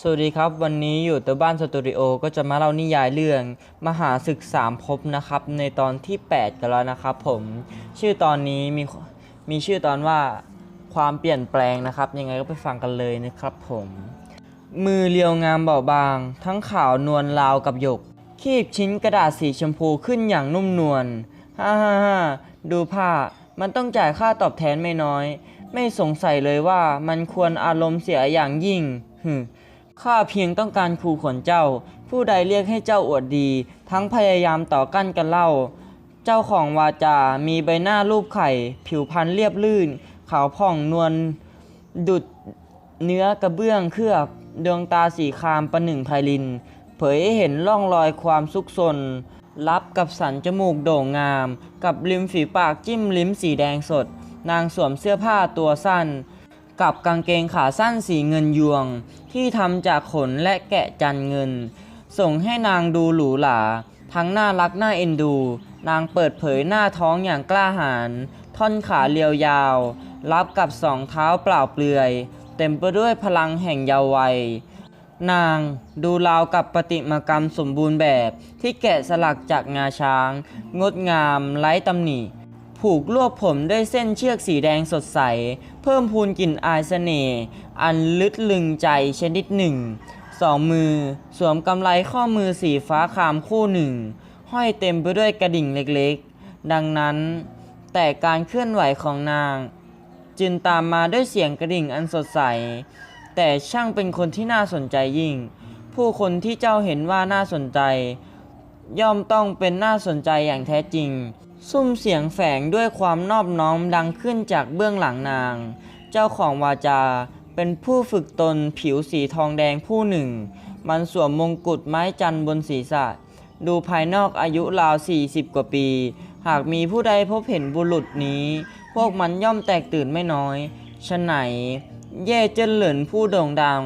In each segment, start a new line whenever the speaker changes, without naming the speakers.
สวัสดีครับ วันนี้อยู่ตัวบ้านสตูดิโอก็จะมาเล่านิยายเรื่อง มหาศึกสามภพนะครับ ในตอนที่ 8 กันแล้วนะครับผม ชื่อตอนนี้มีมีชื่อตอนว่าความเปลี่ยนแปลงนะครับ ยังไงก็ไปฟังกันเลยนะครับผม มือเรียวงามเบาบาง ทั้งขาวนวลราวกับหยก คีบชิ้นกระดาษสีชมพูขึ้นอย่างนุ่มนวลฮ่าฮ่าฮ่าดูผ้ามันต้องจ่ายค่าตอบแทนไม่น้อย ไม่สงสัยเลยว่ามันควรอารมณ์เสียอย่างยิ่งหึ ข้าเพียงต้องการขู่ขนเจ้า ผู้ใดเรียกให้เจ้าอวดดี ทั้งพยายามต่อกั้นกันเล่า เจ้าของวาจา มีใบหน้ารูปไข่ ผิวพรรณเรียบลื่น ขาวผ่องนวลดุดเนื้อกระเบื้องเคลือบ ดวงตาสีครามประหนึ่งไพลิน เผยให้เห็นร่องรอยความซุกซนรับกับสันจมูกโด่งงาม กับริมฝีปากจิ้มลิ้มสีแดงสด นางสวมเสื้อผ้าตัวสั้น กับกางเกงขาสั้นสีเงินยวง ที่ทำจากขนและแกะจันเงิน ส่งให้นางดูหรูหรา ทั้งน่ารักน่าเอ็นดู นางเปิดเผยหน้าท้องอย่างกล้าหาญ ท่อนขาเรียวยาว รับกับสองเท้าเปล่าเปลือย เต็มไปด้วยพลังแห่งเยาว์วัย นางดูราวกับประติมากรรมสมบูรณ์แบบที่แกะสลักจากงาช้าง งดงามไร้ตำหนิ ผูกรวบผมด้วยเส้นเชือกสีแดงสดใส เพิ่มพูนกลิ่นอายเสน่ห์อันลึกลึงใจชนิดหนึ่ง สองมือสวมกำไลข้อมือสีฟ้าคามคู่หนึ่ง ห้อยเต็มไปด้วยกระดิ่งเล็กๆ ดังนั้น แต่การเคลื่อนไหวของนาง จึงตามมาด้วยเสียงกระดิ่งอันสดใส แต่ช่างเป็นคนที่น่าสนใจยิ่ง ผู้คนที่เจ้าเห็นว่าน่าสนใจ ย่อมต้องเป็นน่าสนใจอย่างแท้จริง ซุ้มเสียงแฝงด้วยความนอบน้อมดังขึ้นจากเบื้องหลังนาง เจ้าของวาจาเป็นผู้ฝึกตนผิวสีทองแดงผู้หนึ่ง มันสวมมงกุฎไม้จันทร์บนศีรษะ ดูภายนอกอายุราว 40 กว่าปี หากมีผู้ใดพบเห็นบุรุษนี้ พวกมันย่อมแตกตื่นไม่น้อยฉะไหน เย่เจิ้นเหลินผู้โด่งดัง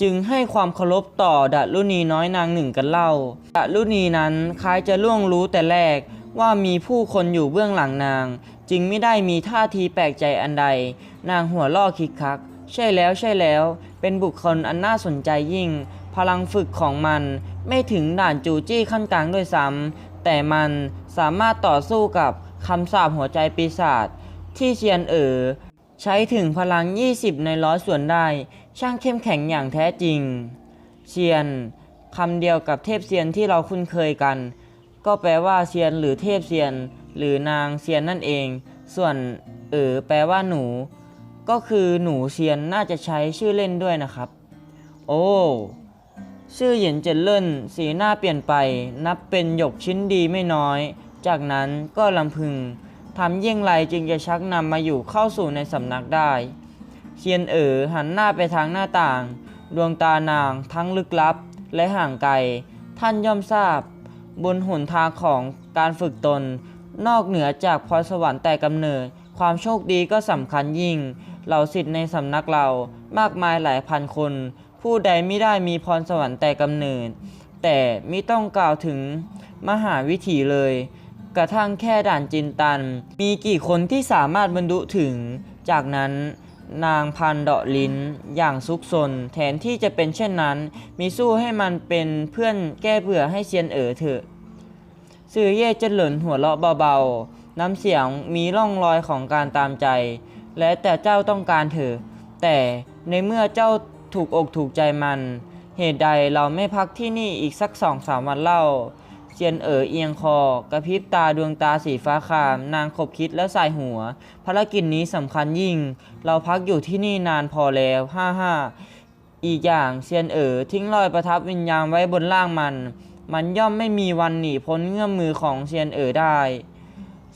จึงให้ความเคารพต่อดารุณีน้อยนางหนึ่งกันเล่าดารุณีนั้นคล้ายจะล่วงรู้แต่แรก ว่ามีผู้คนอยู่เบื้องหลังนาง จึงไม่ได้มีท่าทีแปลกใจอันใด นางหัวล่อคิกคัก ใช่แล้วใช่แล้ว เป็นบุคคลอันน่าสนใจยิ่ง พลังฝึกของมัน ไม่ถึงด่านจูจี้ขั้นกลางด้วยซ้ำแต่มันสามารถต่อสู้กับคำสาปหัวใจปีศาจที่เชียนเอ๋อใช้ถึงพลัง 20 ในร้อยส่วนได้ ช่างเข้มแข็งอย่างแท้จริงเซียนคำเดียวกับเทพเซียนที่เราคุ้นเคยกัน ก็แปลว่าเซียนหรือเทพเซียน หรือนางเซียนนั่นเอง ส่วนเอ๋อแปลว่าหนู ก็คือหนูเซียนน่าจะใช้ชื่อเล่นด้วยนะครับ โอ้ชื่อเหยียนเจินเลิ่นสีหน้าเปลี่ยนไป นับเป็นหยกชิ้นดีไม่น้อย จากนั้นก็ลำพึงทำเยี่ยงไรจึงจะชักนำมาอยู่เข้าสู่ในสำนักได้เซียนเอ๋อหันหน้าไปทางหน้าต่าง ดวงตานางทั้งลึกลับและห่างไกล ท่านย่อมทราบ บนหนทางของการฝึกตน นอกเหนือจากพรสวรรค์แต่กำเนิด ความโชคดีก็สำคัญยิ่ง เหล่าสิทธิ์ในสำนักเรามากมายหลายพันคน ผู้ใดไม่ได้มีพรสวรรค์แต่กำเนิด แต่ไมิต้องกล่าวถึงมหาวิถีเลย กระทั่งแค่ด่านจินตัน มีกี่คนที่สามารถบรรลุถึง จากนั้น นางพันเดาะลิ้นอย่างซุกซนแทนที่จะเป็นเช่นนั้น มีสู้ให้มันเป็นเพื่อนแก้เบื่อให้เซียนเอ๋อเถอะซื่อเย่เจนเหลินหัวเราะเบาๆ น้ำเสียงมีร่องรอยของการตามใจ และแต่เจ้าต้องการเถอะ แต่ในเมื่อเจ้าถูกอกถูกใจมัน เหตุใดเราไม่พักที่นี่อีกสักสองสามวันเล่า เจียนเอ๋อเอียงคอกระพริบตาดวงตาสีฟ้าคาม นางขบคิดแล้วสายหัว ภารกิจนี้สำคัญยิ่ง เราพักอยู่ที่นี่นานพอแล้วห้าห้าอีกอย่างเซียนเอ๋อทิ้งรอยประทับวิญญาณไว้บนร่างมัน มันย่อมไม่มีวันหนีพ้นเงื้อมมือของเซียนเอ๋อได้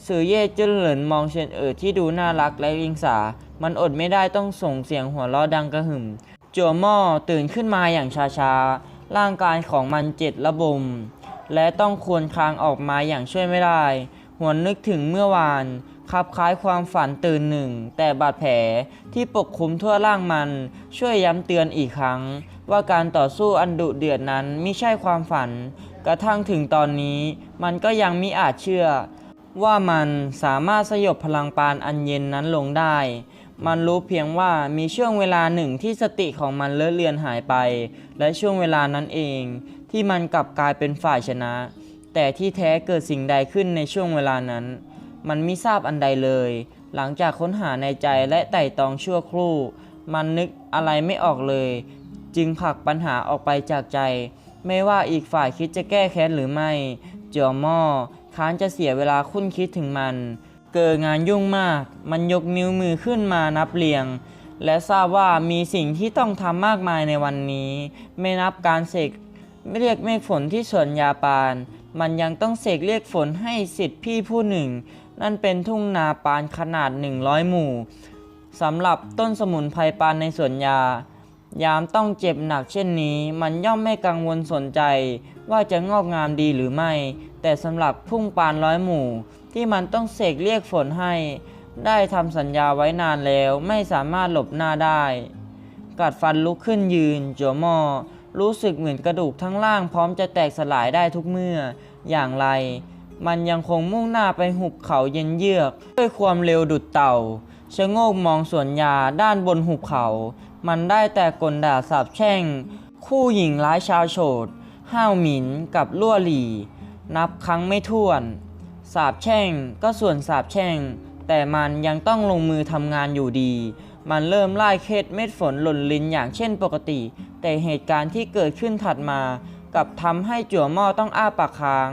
สื่อเย่จิ้นเหลินมองเซียนเอ๋อที่ดูน่ารักและริงสา มันอดไม่ได้ต้องส่งเสียงหัวเราะดังกระหึ่มจัวหม้อตื่นขึ้นมาอย่างช้าๆร่างกายของมันเจ็ดระบม และต้องควรคลางออกมาอย่างช่วยไม่ได้ หวนนึกถึงเมื่อวานคลับคล้ายความฝันตื่นหนึ่ง แต่บาดแผลที่ปกคลุมทั่วร่างมัน ช่วยย้ำเตือนอีกครั้ง ว่าการต่อสู้อันดุเดือดนั้นไม่ใช่ความฝัน กระทั่งถึงตอนนี้ มันก็ยังมิอาจเชื่อ ว่ามันสามารถสยบพลังปานอันเย็นนั้นลงได้ มันรู้เพียงว่ามีช่วงเวลาหนึ่งที่สติของมันเลอะเลือนหายไป และช่วงเวลานั้นเอง ที่มันกลับกลายเป็นฝ่ายชนะ แต่ที่แท้เกิดสิ่งใดขึ้นในช่วงเวลานั้น มันไม่ทราบอันใดเลย หลังจากค้นหาในใจและไต่ตองชั่วครู่ มันนึกอะไรไม่ออกเลย จึงผลักปัญหาออกไปจากใจ ไม่ว่าอีกฝ่ายคิดจะแก้แค้นหรือไม่เจียวม่อค้านจะเสียเวลาคุ้นคิดถึงมัน เกิดงานยุ่งมาก มันยกนิ้วมือขึ้นมานับเรียง และทราบว่ามีสิ่งที่ต้องทำมากมายในวันนี้ ไม่นับการเสก เรียกเมฆฝนที่สวนยาปาน มันยังต้องเสกเรียกฝนให้สิทธิพี่ผู้หนึ่ง นั่นเป็นทุ่งนาปานขนาด 100 หมู่สำหรับต้นสมุนไพรปานในสวนยา ยามต้องเจ็บหนักเช่นนี้ มันย่อมไม่กังวลสนใจ ว่าจะงอกงามดีหรือไม่ แต่สำหรับพุ่งปานร้อยหมู่ ที่มันต้องเสกเรียกฝนให้ ได้ทำสัญญาไว้นานแล้วไม่สามารถหลบหน้าได้ กัดฟันลุกขึ้นยืนจัวหมอ รู้สึกเหมือนกระดูกทั้งล่างพร้อมจะแตกสลายได้ทุกเมื่อ อย่างไร มันยังคงมุ่งหน้าไปหุบเขาเย็นเยือก ด้วยความเร็วดุดเต่าชะโงกมองสวนยาด้านบนหุบเขา มันได้แต่กลด่าสาบแช่ง คู่หญิงร้ายชาวโฉดห้าวหมินกับลั่วหลี่ นับครั้งไม่ถ้วน สาบแช่งก็ส่วนสาบแช่ง แต่มันยังต้องลงมือทำงานอยู่ดี มันเริ่มไล่เคล็ดเม็ดฝนหล่นลินอย่างเช่นปกติ แต่เหตุการณ์ที่เกิดขึ้นถัดมา กับทำให้จั่วหม้อต้องอ้าปากค้าง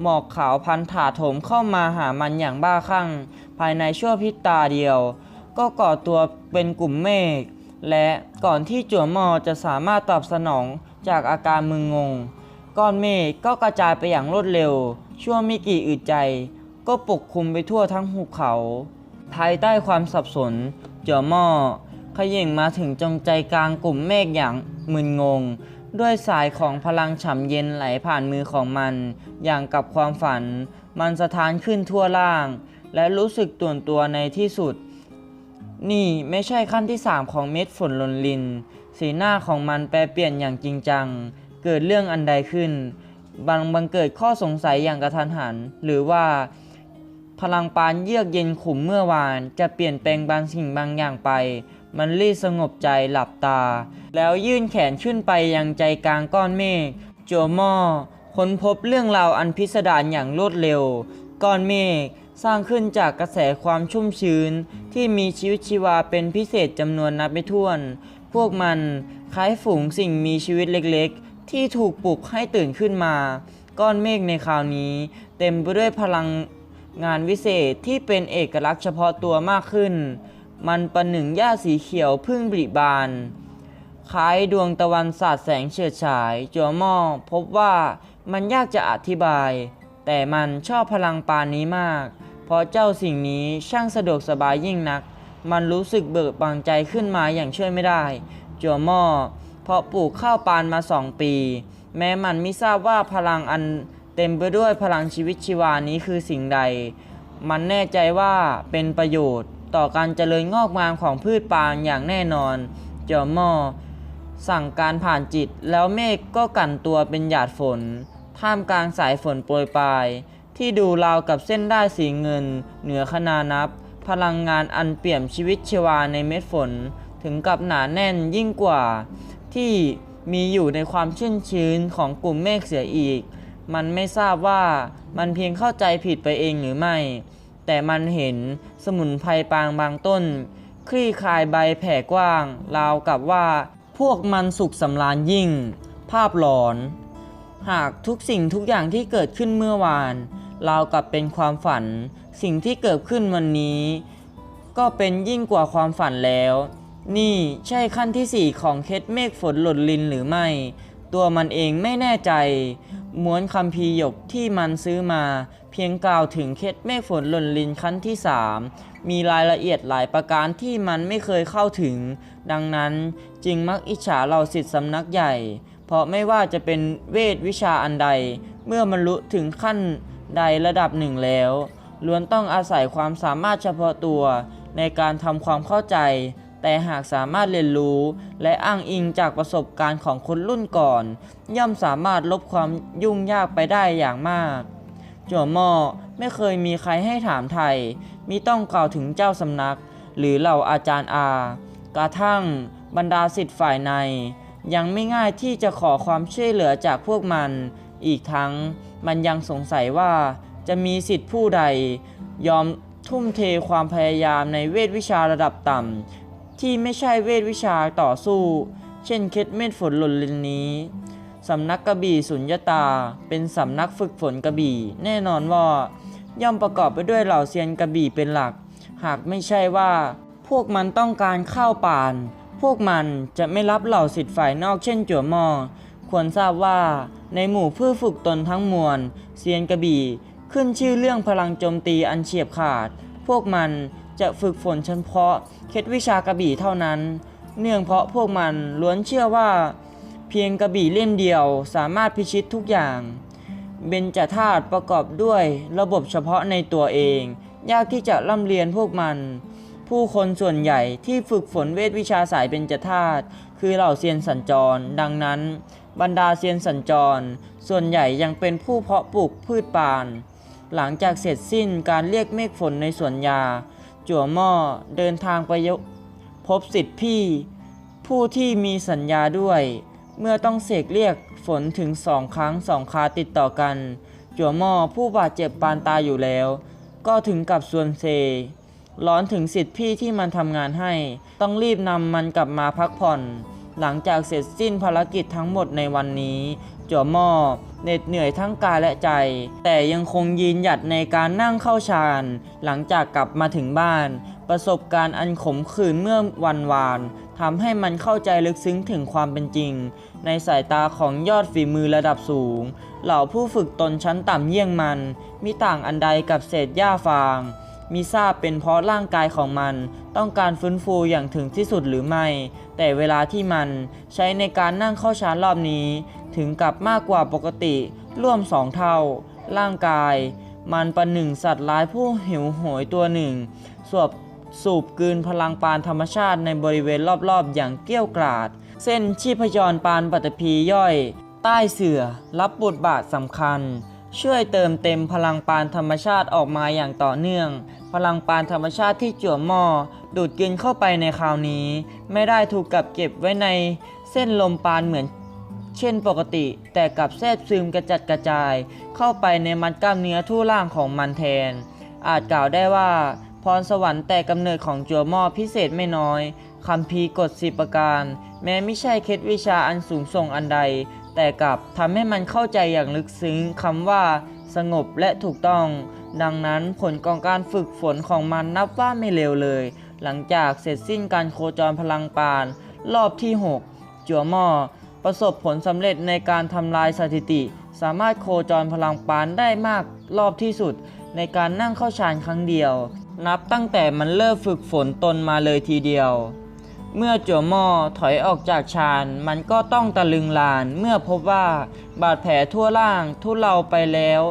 หมอกขาวพันถาโถมเข้ามาหามันอย่างบ้าคลั่ง ภายในชั่วพริบตาเดียว ก็ก่อตัวเป็นกลุ่มเมฆและก่อนที่จั่วหม้อจะสามารถตอบสนองจากอาการมึนงง ก้อนเมฆก็กระจายไปอย่างรวดเร็ว ชั่วไม่กี่อึดใจ ก็ปกคลุมไปทั่วทั้งหุบเขา ภายใต้ความสับสนเจ๋อหม้อ เขย่งมาถึงจงใจกลางกลุ่มเมฆอย่างมึนงง ด้วยสายของพลังฉ่ำเย็นไหลผ่านมือของมัน อย่างกับความฝัน มันสะท้านขึ้นทั่วล่าง และรู้สึกตื่นตัวในที่สุด นี่ไม่ใช่ขั้นที่ 3 ของเม็ดฝนลนลิน สีหน้าของมันแปรเปลี่ยนอย่างจริงจัง เกิดเรื่องอันใดขึ้นบังบังเกิดข้อสงสัยอย่างกระทันหัน หรือว่า พลังปานเยือกเย็นขุมเมื่อวาน จะเปลี่ยนแปลงบางสิ่งบางอย่างไป มันรีสงบใจหลับตา แล้วยื่นแขนขึ้นไปยังใจกลางก้อนเมฆจัวหม้อค้นพบเรื่องราวอันพิสดารอย่างรวดเร็ว ก้อนเมฆสร้างขึ้นจากกระแสความชุ่มชื้น ที่มีชีวิตชีวาเป็นพิเศษจำนวนนับไม่ถ้วน พวกมันคล้ายฝูงสิ่งมีชีวิตเล็กๆ ที่ถูกปลุกให้ตื่นขึ้นมา ก้อนเมฆในคราวนี้ เต็มไปด้วยพลัง งานวิเศษที่เป็นเอกลักษณ์เฉพาะตัวมากขึ้น มันประหนึ่งหญ้าสีเขียวพึ่งบริบานคล้ายดวงตะวันสาดแสงเฉิดฉาย จัวหม้อพบว่ามันยากจะอธิบาย แต่มันชอบพลังปานนี้มาก เพราะเจ้าสิ่งนี้ช่างสะดวกสบายยิ่งนัก มันรู้สึกเบิกบานใจขึ้นมาอย่างช่วยไม่ได้ จัวหม้อเพราะปลูกข้าวปานมาสองปี แม้มันไม่ทราบว่าพลังอัน เต็มไปด้วยพลังชีวิตชีวานี้คือสิ่งใด มันแน่ใจว่าเป็นประโยชน์ ต่อการเจริญงอกงามของพืชปางอย่างแน่นอนเจอมอสั่งการผ่านจิตแล้วเมฆก็กลั่นตัวเป็นหยาดฝน ท่ามกลางสายฝนโปรยปลาย ที่ดูราวกับเส้นได้ายสีเงิน เหนือขนานับ พลังงานอันเปี่ยมชีวิตชีวาในเม็ดฝน ถึงกับหนาแน่นยิ่งกว่า ที่มีอยู่ในความชื้นชื้นของกลุ่มเมฆเสียอีก มันไม่ทราบว่ามันเพียงเข้าใจผิดไปเองหรือไม่ แต่มันเห็นสมุนไพรปางบางต้น คลี่คลายใบแผ่กว้าง ราวกับว่า พวกมันสุขสำราญยิ่ง ภาพหลอน หากทุกสิ่งทุกอย่างที่เกิดขึ้นเมื่อวาน ราวกับเป็นความฝัน สิ่งที่เกิดขึ้นวันนี้ ก็เป็นยิ่งกว่าความฝันแล้ว นี่ใช่ขั้นที่สี่ของเคสเมฆฝนหล่นลินหรือไม่ ตัวมันเองไม่แน่ใจ ม้วนคัมภีหยกที่มันซื้อมา เพียงกล่าวถึงเคสเมฆฝนหล่นลินขั้นที่สามมีรายละเอียดหลายประการที่มันไม่เคยเข้าถึง ดังนั้นจึงมักอิจฉาเราสิทธิสำนักใหญ่ เพราะไม่ว่าจะเป็นเวทวิชาอันใด เมื่อบรรลุถึงขั้นใดระดับหนึ่งแล้วล้วนต้องอาศัยความสามารถเฉพาะตัวในการทำความเข้าใจ แต่หากสามารถเรียนรู้และอ้างอิงจากประสบการณ์ของคนรุ่นก่อน ย่อมสามารถลบความยุ่งยากไปได้อย่างมาก จั่วหม้อไม่เคยมีใครให้ถามไทยมิต้องกล่าวถึงเจ้าสำนัก หรือเหล่าอาจารย์อา กระทั่งบรรดาสิทธิ์ฝ่ายใน ยังไม่ง่ายที่จะขอความช่วยเหลือจากพวกมัน อีกทั้งมันยังสงสัยว่าจะมีสิทธิ์ผู้ใด ยอมทุ่มเทความพยายามในเวทวิชาระดับต่ำ ที่ไม่ใช่เวทวิชาต่อสู้ เช่นเคล็ดเม็ดฝนหล่นลินนี้สำนักกระบี่สุญญตา เป็นสำนักฝึกฝนกระบี่ แน่นอนว่า ย่อมประกอบไปด้วยเหล่าเซียนกระบี่เป็นหลัก หากไม่ใช่ว่า พวกมันต้องการข้าวป่าน พวกมันจะไม่รับเหล่าสิทธิ์ฝ่ายนอกเช่นจั่วมอควรทราบว่า ในหมู่ผู้ฝึกตนทั้งมวลเซียนกระบี่ ขึ้นชื่อเรื่องพลังโจมตีอันเฉียบขาด พวกมัน จะฝึกฝนเฉพาะเคล็ดวิชากระบี่เท่านั้น เนื่องเพราะพวกมันล้วนเชื่อว่า เพียงกระบี่เล่มเดียวสามารถพิชิตทุกอย่าง เบญจธาตุประกอบด้วยระบบเฉพาะในตัวเอง ยากที่จะร่ำเรียนพวกมัน ผู้คนส่วนใหญ่ที่ฝึกฝนเวทวิชาสายเบญจธาตุคือเหล่าเซียนสัญจร ดังนั้น บรรดาเซียนสัญจร ส่วนใหญ่ยังเป็นผู้เพาะปลูกพืชปานหลังจากเสร็จสิ้นการเรียกเมฆฝนในสวนยา จั่วหม้อเดินทางไปยพบสิทธิพี่ ผู้ที่มีสัญญาด้วย เมื่อต้องเสกเรียกฝนถึงสองครั้งสองคาติดต่อกัน จั่วหม้อผู้บาดเจ็บปานตายอยู่แล้ว ก็ถึงกับส่วนเซ ร้อนถึงสิทธิพี่ที่มันทำงานให้ ต้องรีบนำมันกลับมาพักผ่อน หลังจากเสร็จสิ้นภารกิจทั้งหมดในวันนี้ จั่วหม้อ เหน็ดเหนื่อยทั้งกายและใจ แต่ยังคงยืนหยัดในการนั่งเข้าฌาน หลังจากกลับมาถึงบ้าน ประสบการณ์อันขมขื่นเมื่อวันวานทำให้มันเข้าใจลึกซึ้งถึงความเป็นจริง ในสายตาของยอดฝีมือระดับสูง เหล่าผู้ฝึกตนชั้นต่ำเยี่ยงมันมิต่างอันใดกับเศษหญ้าฟาง มิทราบเป็นเพราะร่างกายของมันต้องการฟื้นฟูอย่างถึงที่สุดหรือไม่ แต่เวลาที่มันใช้ในการนั่งเข้าฌานรอบนี้ ถึงกับมากกว่าปกติร่วมสองเท่า ร่างกาย มันประหนึ่งสัตว์ร้ายผู้หิวโหยตัวหนึ่งสวบสูบกืนพลังปานธรรมชาติในบริเวณรอบๆ อย่างเกี้ยวกราด เส้นชีพจรปานปัตตภีย่อย ใต้เสือรับบทบาทสำคัญ ช่วยเติมเต็มพลังปานธรรมชาติออกมาอย่างต่อเนื่อง พลังปานธรรมชาติที่จั่วหม้อดูดกินเข้าไปในคราวนี้ ไม่ได้ถูกกับเก็บไว้ในเส้นลมปานเหมือน เช่นปกติ แต่กลับแทรกซึมกระจัดกระจาย เข้าไปในมัดกล้ามเนื้อทั่วร่างของมันแทน อาจกล่าวได้ว่า พรสวรรค์แต่กำเนิดของจั่วหม้อพิเศษไม่น้อยคำพีกฎสิบประการ แม้ไม่ใช่เคล็ดวิชาอันสูงส่งอันใด แต่กลับทำให้มันเข้าใจอย่างลึกซึ้งคำว่า สงบและถูกต้อง ดังนั้นผลของการฝึกฝนของมันนับว่าไม่เลวเลย หลังจากเสร็จสิ้นการโคจรพลังปาน รอบที่ 6 จัวหม้อประสบผลสำเร็จในการทำลายสถิติ สามารถโคจรพลังปานได้มากรอบที่สุด ในการนั่งเข้าฌานครั้งเดียว นับตั้งแต่มันเริ่มฝึกฝนตนมาเลยทีเดียว เมื่อจั่วหม้อถอยออกจากฌานมันก็ต้องตะลึงลาน เมื่อพบว่าบาดแผลทั่วร่างทุเลาไปแล้ว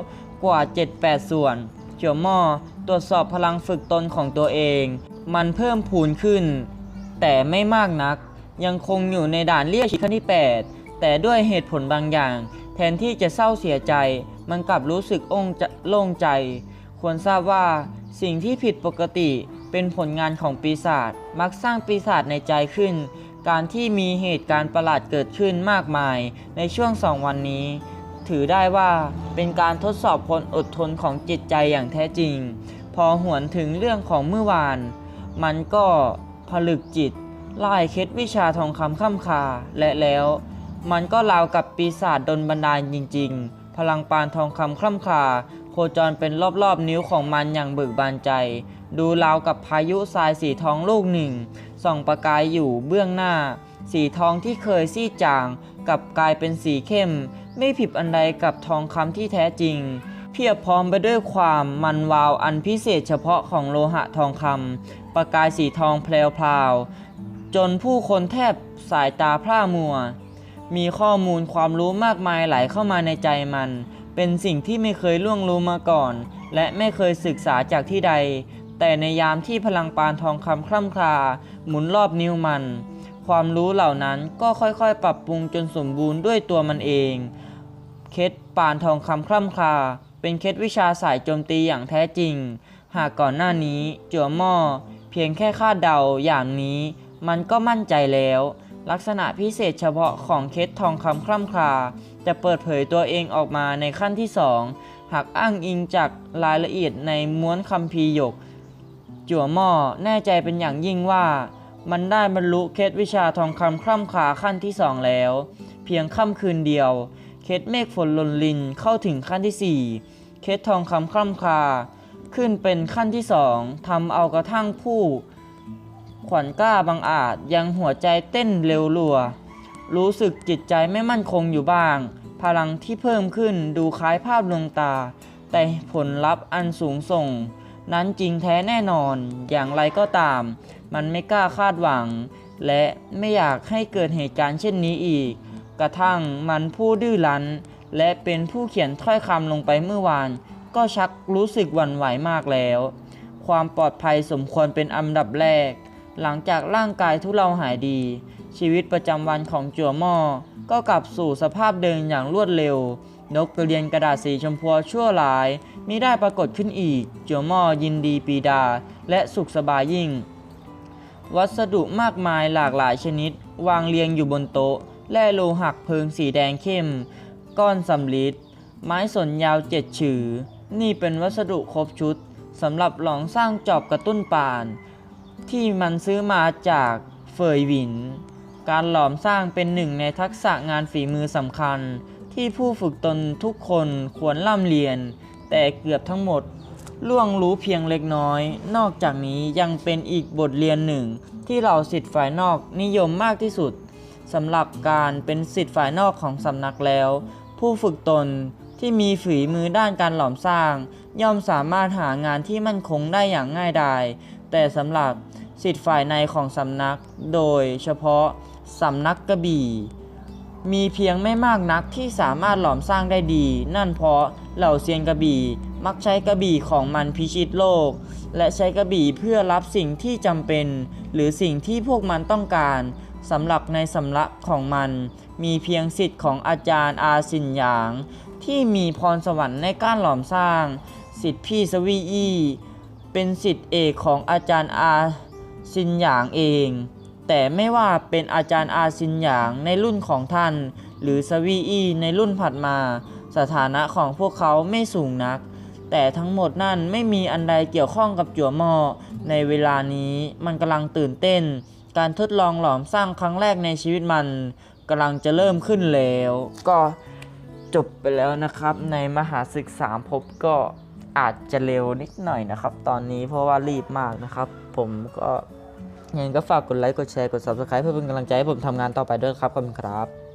กว่า 7-8 ส่วน จั่วหม้อตรวจสอบพลังฝึกตนของตัวเอง มันเพิ่มพูนขึ้น แต่ไม่มากนัก ยังคงอยู่ในด่านเรียกขั้นที่ 8 แต่ด้วยเหตุผลบางอย่าง แทนที่จะเศร้าเสียใจ มันกลับรู้สึกองจะโล่งใจ ควรทราบว่าสิ่งที่ผิดปกติ เป็นผลงานของปีศาจมักสร้างปีศาจในใจขึ้น การที่มีเหตุการณ์ประหลาดเกิดขึ้นมากมายในช่วงสองวันนี้ ถือได้ว่าเป็นการทดสอบความอดทนของจิตใจอย่างแท้จริง พอหวนถึงเรื่องของเมื่อวาน มันก็ผลึกจิตไล่เคล็ดวิชาทองคำข้ามคาและแล้ว มันก็ราวกับปีศาจดนบันดาลจริง ๆ พลังปานทองคำคล่ำคลา โคจรเป็นรอบๆนิ้วของมันอย่างเบิกบานใจ ดูราวกับพายุทรายสีทองลูกหนึ่ง ส่องประกายอยู่เบื้องหน้า สีทองที่เคยซีดจางกลับกลายเป็นสีเข้ม ไม่ผิดอันใดกับทองคำที่แท้จริง เพียบพร้อมไปด้วยความมันวาวอันพิเศษเฉพาะของโลหะทองคำประกายสีทองแพรวๆจนผู้คนแทบสายตาพร่ามัว มีข้อมูลความรู้มากมายไหลเข้ามาในใจมัน เป็นสิ่งที่ไม่เคยล่วงรู้มาก่อน และไม่เคยศึกษาจากที่ใด แต่ในยามที่พลังปานทองคำคล่ำคลา หมุนรอบนิ้วมัน ความรู้เหล่านั้นก็ค่อยๆ ปรับปรุงจนสมบูรณ์ด้วยตัวมันเอง เคล็ดปานทองคำคล่ำคลา เป็นเคล็ดวิชาสายโจมตีอย่างแท้จริง หากก่อนหน้านี้จั่วหม้อ เพียงแค่คาดเดาอย่างนี้ มันก็มั่นใจแล้ว ลักษณะพิเศษเฉพาะของเคสทองคำคล่ำคลา จะเปิดเผยตัวเองออกมาในขั้นที่สองหากอ้างอิงจากรายละเอียดในม้วนคัมภีหยก จั่วหม้อแน่ใจเป็นอย่างยิ่งว่า มันได้บรรลุเคล็ดวิชาทองคำคล่ำคาขั้นที่สองแล้ว เพียงค่ำคืนเดียว เคล็ดเมฆฝนลนลินเข้าถึงขั้นที่สี่เคล็ดทองคำคล่ำคา ขึ้นเป็นขั้นที่สองทำเอากระทั่งผู้ขวัญกล้าบังอาจยังหัวใจเต้นเร็วรัว รู้สึกจิตใจไม่มั่นคงอยู่บ้าง พลังที่เพิ่มขึ้นดูคล้ายภาพลวงตา แต่ผลลัพธ์อันสูงส่ง นั้นจริงแท้แน่นอน อย่างไรก็ตาม มันไม่กล้าคาดหวัง และไม่อยากให้เกิดเหตุการณ์เช่นนี้อีก กระทั่งมันผู้ดื้อรั้น และเป็นผู้เขียนถ้อยคำลงไปเมื่อวาน ก็ชักรู้สึกหวั่นไหวมากแล้ว ความปลอดภัยสมควรเป็นอันดับแรก หลังจากร่างกายทุเลาหายดี ชีวิตประจำวันของจัวหม้อ ก็กลับสู่สภาพเดิมอย่างรวดเร็ว นกกระเรียนกระดาษสีชมพูชั่วร้ายมิได้ปรากฏขึ้นอีก เจัวหม้อยินดีปีดา และสุขสบายยิ่ง วัสดุมากมายหลากหลายชนิด วางเรียงอยู่บนโต๊ะ แร่โลหักเพลิงสีแดงเข้ม ก้อนสำลิดไม้สนยาวเจ็ดฉือ นี่เป็นวัสดุครบชุดสำหรับหลองสร้างจอบกระตุ้นป่าน ที่มันซื้อมาจากเฟยหวิน การหลอมสร้างเป็นหนึ่งในทักษะงานฝีมือสำคัญ ที่ผู้ฝึกตนทุกคนควรล่ำเรียน แต่เกือบทั้งหมดล่วงรู้เพียงเล็กน้อย นอกจากนี้ยังเป็นอีกบทเรียนหนึ่ง ที่เหล่าสิทธิ์ฝ่ายนอกนิยมมากที่สุดสำหรับการเป็นสิทธิ์ฝ่ายนอกของสำนักแล้ว ผู้ฝึกตนที่มีฝีมือด้านการหลอมสร้าง ย่อมสามารถหางานที่มั่นคงได้อย่างง่ายดายแต่สำหรับสิทธิ์ฝ่ายในของสำนัก โดยเฉพาะ สำนักกระบี่ มีเพียงไม่มากนักที่สามารถหลอมสร้างได้ดี นั่นเพราะเหล่าเซียนกระบี่มักใช้กระบี่ของมันพิชิตโลก และใช้กระบี่เพื่อรับสิ่งที่จำเป็น หรือสิ่งที่พวกมันต้องการสำหรับในสำลักของมันมีเพียงสิทธิ์ของอาจารย์อาสินหยาง ที่มีพรสวรรค์ในการหลอมสร้าง สิทธิ์พี่สวีอี้เป็นสิทธิ์เอกของอาจารย์อาสินหยางเอง แต่ไม่ว่าเป็นอาจารย์อาซินหยางในรุ่นของท่าน หรือสวีอี้ในรุ่นถัดมา สถานะของพวกเขาไม่สูงนัก แต่ทั้งหมดนั่นไม่มีอันใดเกี่ยวข้องกับจั่วหมอในเวลานี้มันกำลังตื่นเต้น การทดลองหลอมสร้างครั้งแรกในชีวิตมันกำลังจะเริ่มขึ้นแล้ว ก็จบไปแล้วนะครับ ในมหาศึกษามภพก็อาจจะเร็วนิดหน่อยนะครับ ตอนนี้เพราะว่ารีบมากนะครับ ผมก็ ยังไงก็ฝากกดไลค์ กดแชร์ กด subscribe เพื่อเป็นกำลังใจให้ผมทำงานต่อไปด้วยครับขอบคุณครับ